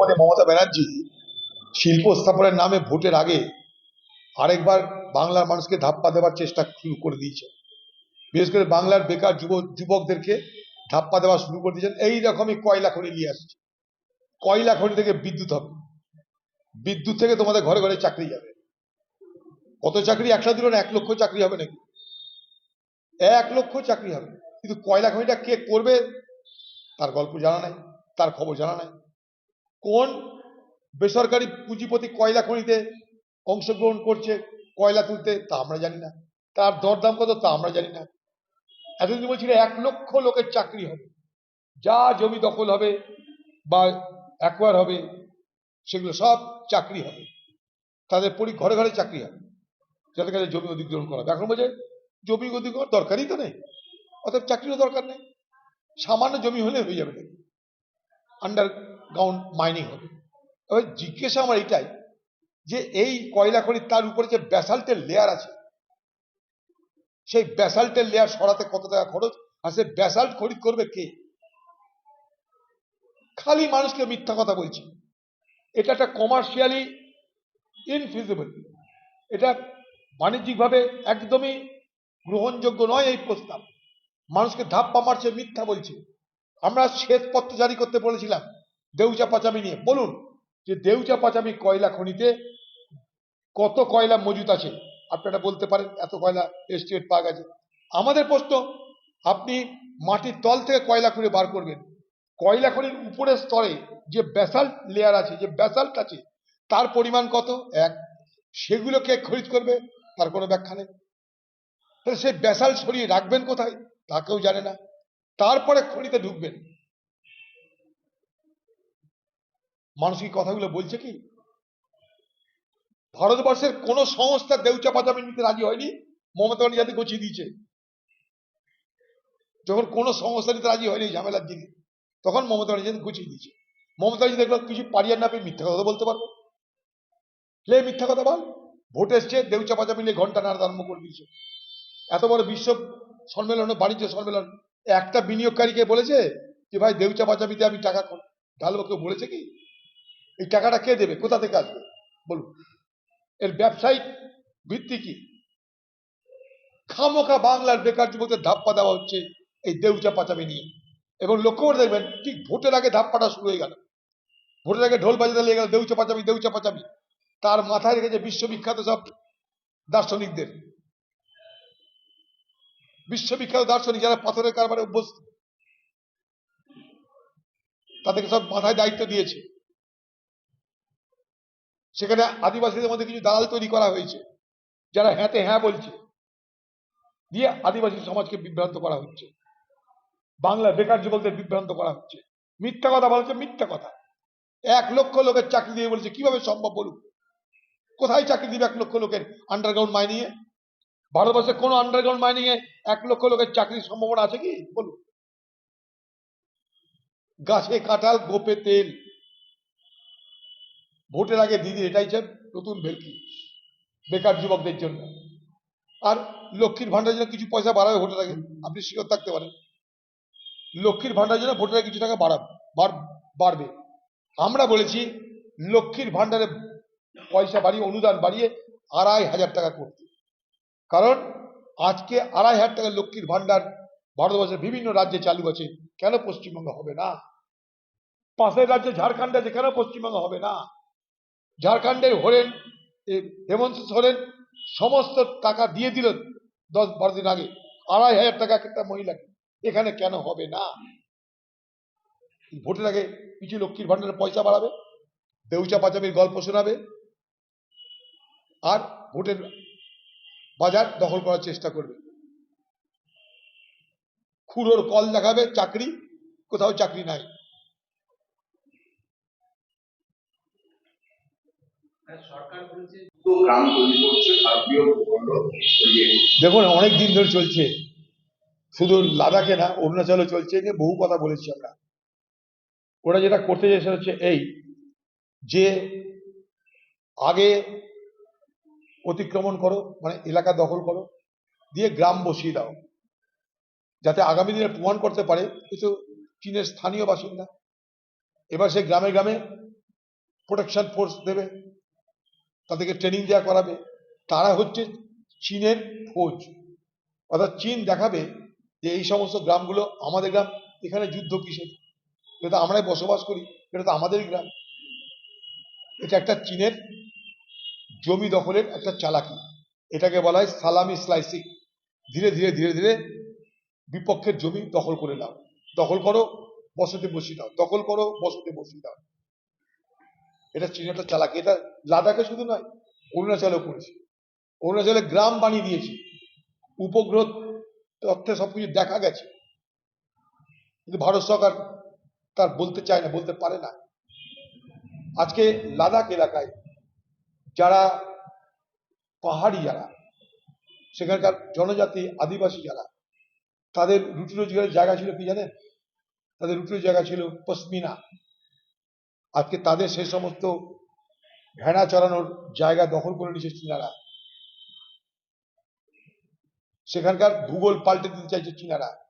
মমতা ব্যানার্জি শিল্প স্থাপনের নামে ভোটের আগে আরেকবার বাংলার মানুষকে ধাপ্পা দেওয়ার চেষ্টা শুরু করে দিয়েছে। বিশেষ করে বাংলার বেকার যুব, যুবকদেরকে ধাপ্পা দেওয়া শুরু করে দিয়েছেন। এই রকমই কয়লা খনি নিয়ে আসছে। কয়লা খনি থেকে বিদ্যুৎ হবে। বিদ্যুৎ থেকে তোমাদের ঘরে ঘরে চাকরি যাবে। কত চাকরি? একসাথে দিল না এক লক্ষ চাকরি হবে নাকি? এক লক্ষ চাকরি হবে। কিন্তু কয়লা খনিটা কে করবে? তার গল্প জানা নাই, তার খবর জানা নাই। কোন বেসরকারি পুঁজিপতি কয়লা খনিতে অংশগ্রহণ করছে, কয়লা তুলতে, তা আমরা জানি না। তার দরদাম কত, তা আমরা জানি না। এতদিন বলছিল, এক লক্ষ লোকের চাকরি হবে। যা জমি দখল হবে বা অ্যাকোয়ার হবে, সেগুলো সব চাকরি হবে। তাদের পরি, ঘরে ঘরে চাকরি হবে। যাদের কাছে জমি অধিগ্রহণ করা হবে। এখন বলছে, জমি অধিগ্রহণ দরকারই তো নেই। অতএব চাকরিরও দরকার নেই। সামান্য জমি হলে হয়ে যাবে। নাকি আন্ডারগ্রাউন্ড মাইনিং হবে। এবার জিজ্ঞাসা আমার এটাই যে এই কয়লা খনি তার উপরে যে ব্যাসাল্টের লেয়ার আছে, সেই ব্যাসাল্টের লেয়ার সরাতে কত টাকা খরচ? আর সে ব্যাসাল্ট খরিদ করবে কে? খালি মানুষকে মিথ্যা কথা বলছি। এটা একটা কমার্শিয়ালি ইনফিজিবল এটা বাণিজ্যিকভাবে একদমই গ্রহণযোগ্য নয় এই প্রস্তাব। মানুষকে ধাপ্পা মারছে, মিথ্যা বলছে। আমরা শ্বেতপত্র জারি করতে বলেছিলাম। দেউচা পাচামি নিয়ে। বলুন যে দেউচা পাচামি কয়লা খনিতে কত কয়লা মজুত আছে? আপনারা বলতে পারেন, এত কয়লা এস্টেট পাওয়া গেছে আমাদের প্রশ্ন, আপনি মাটির তল থেকে কয়লা খুঁড়ে বার করবেন? কয়লা খনির উপরের স্তরে যে ব্যাসাল্ট লেয়ার আছে, যে ব্যাসাল্ট আছে, তার পরিমাণ কত? এক। সেগুলোকে খরিদ করবে, তার কোনো ব্যাখ্যা নেই। তাহলে সেই ব্যাসাল্ট সরিয়ে রাখবেন কোথায়? তা কেউ জানে না। তারপরে খনিতে ঢুকবেন। মানুষ কি কথাগুলো বলছে কি? ভারতবর্ষের কোন সংস্থা দেউচা পাচামি নিতে রাজি হয়নি? মমতা ব্যানার্জি যাতে গছিয়ে দিয়েছে। যখন কোন সংস্থা নিতে রাজি হয়নি ঝামেলার দিনে তখন মমতা যাতে গুছিয়ে দিয়েছে। মমতা ব্যানার্জি দেখল কিছু পারিয়ার না পেয়ে মিথ্যা কথা বলতে পারব। লে মিথ্যা কথা বল। ভোট এসছে দেউচা পাচামি নিয়ে ঘণ্টা নাড়া আরম্ভ করে দিয়েছে। এত বড় বিশ্ব সম্মেলন, বাণিজ্য সম্মেলন, একটা বিনিয়োগকারীকে বলেছে যে, ভাই দেউচা পাচামিতে আমি টাকা ঢালবো কেউ বলেছে কি? এই টাকাটা কে দেবে? কোথা থেকে আসবে? বলুন। এর ব্যবসায়িক ভিত্তি কি? খামোখা বাংলার বেকার যুবকদের ধাপ্পা দেওয়া হচ্ছে এই দেউচা পাচামি নিয়ে। এবং লক্ষ্য করে দেখবেন, ঠিক ভোটের আগে ধাপ্পাটা শুরু হয়ে গেল। ভোটের আগে ঢোল বাজাতে লেগে গেল দেউচা পাচামি দেউচা পাচামি। তার মাথায় রেখেছে বিশ্ববিখ্যাত সব দার্শনিকদের। বিশ্ববিখ্যাত দার্শনিক যারা পাথরের কারবারে অভ্যস্ত, তাদেরকে সব মাথায় দায়িত্ব দিয়েছে। সেখানে আদিবাসীদের মধ্যে কিছু দালাল তৈরি করা হয়েছে, যারা হ্যাঁতে হ্যাঁ বলছে। দিয়ে আদিবাসী সমাজকে বিভ্রান্ত করা হচ্ছে। বাংলা বেকার যুবকদের বিভ্রান্ত করা হচ্ছে। মিথ্যা কথা বলছে মিথ্যা কথা। এক লক্ষ লোকের চাকরি দিয়ে বলছে, কীভাবে সম্ভব বলুন? কোথায় চাকরি দিবে এক লক্ষ লোকের আন্ডারগ্রাউন্ড মাইনিং এ? ভারতবর্ষে কোনো আন্ডারগ্রাউন্ড মাইনিং এ এক লক্ষ লোকের চাকরির সম্ভাবনা আছে কি? বলুন। গাছে কাঁঠাল, গোপে তেল ভোটের আগে দিদি এটাই চান, নতুন ভেলকি, বেকার যুবকদের জন্য। আর লক্ষ্মীর ভান্ডারের জন্য কিছু পয়সা বাড়াবে ভোটের আগে, আপনি শিওর থাকতে পারেন। লক্ষ্মীর ভান্ডারের জন্য ভোটের আগে কিছু টাকা বাড়াবে বাড়- বাড়বে। আমরা বলেছি, লক্ষ্মীর ভান্ডারে পয়সা বাড়িয়ে, অনুদান বাড়িয়ে আড়াই হাজার টাকা করতে। কারণ আজকে আড়াই হাজার টাকা লক্ষ্মীর ভান্ডার ভারতবর্ষের বিভিন্ন রাজ্যে চালু আছে, কেন পশ্চিমবঙ্গ হবে না? পাশের রাজ্যে ঝাড়খণ্ড আছে, কেন পশ্চিমবঙ্গ হবে না? ঝাড়খণ্ডের হরেন হেমন্ত সোরেন সমস্ত টাকা দিয়ে দিল দশ, বারো দিন আগে। আড়াই হাজার টাকা একটা মহিলাকে এখানে কেন হবে না? ভোটের আগে কিছু লক্ষ্মীর ভান্ডারের পয়সা বাড়াবে দেউচা পাচামির গল্প শোনাবে, আর ভোটের বাজার দখল করার চেষ্টা করবে। খুঁড়োর কল দেখাবে, চাকরি, কোথাও চাকরি নাই সরকার বলেছে দুটো গ্রাম তৈরি করছে ভারতীয় ভূখণ্ড তৈরি দেখুন অনেক দিন ধরে চলছে। শুধু লাদাখে না অরুণাচলে চলছে যে বহু কথা বলেছি আমরা। ওরা যেটা করতে চাইছে সেটা হচ্ছে এই যে আগে অতিক্রমণ করো মানে এলাকা দখল করো দিয়ে গ্রাম বসিয়ে দাও। যাতে আগামী দিনে প্রমাণ করতে পারে কিছু চীনের স্থানীয় বাসিন্দা। এবার সে গ্রামে গ্রামে প্রোটেকশন ফোর্স দেবে। তাদেরকে ট্রেনিং দেওয়া করাবে। তারা হচ্ছে চীনের ফৌজ। অর্থাৎ চীন দেখাবে যে এই সমস্ত গ্রামগুলো আমাদের গ্রাম, এখানে যুদ্ধ কিসের? এটা তো আমরাই বসবাস করি, এটা তো আমাদেরই গ্রাম। এটা একটা চীনের জমি দখলের একটা চালাকি। এটাকে বলা হয় সালামি স্লাইসিং। ধীরে ধীরে ধীরে ধীরে বিপক্ষের জমি দখল করে নাও। দখল করো, বসতে বসিয়ে দাও। দখল করো, বসতে বসিয়ে দাও। এটা চীনের একটা চালাকি। এটা লাদাখে শুধু নয়, অরুণাচলেও করেছে। অরুণাচলে গ্রাম বানিয়ে দিয়েছে। উপগ্রহ তথ্যে সবকিছু দেখা গেছে। কিন্তু ভারত সরকার তার বলতে চায় না, বলতে পারে না। আজকে লাদাখ এলাকায় যারা পাহাড়ি যারা, সেখানকার জনজাতি, আদিবাসী যারা, তাদের রুটি রোজগারের জায়গা ছিল কি জানেন? তাদের রুটি জায়গা ছিল পশমিনা। আজকে তাদের সেই সমস্ত ভেড়া চড়ানোর জায়গা দখল করে নিয়েছে চীনারা। সেখানকার ভূগোল পাল্টে দিতে চাইছে চীনারা।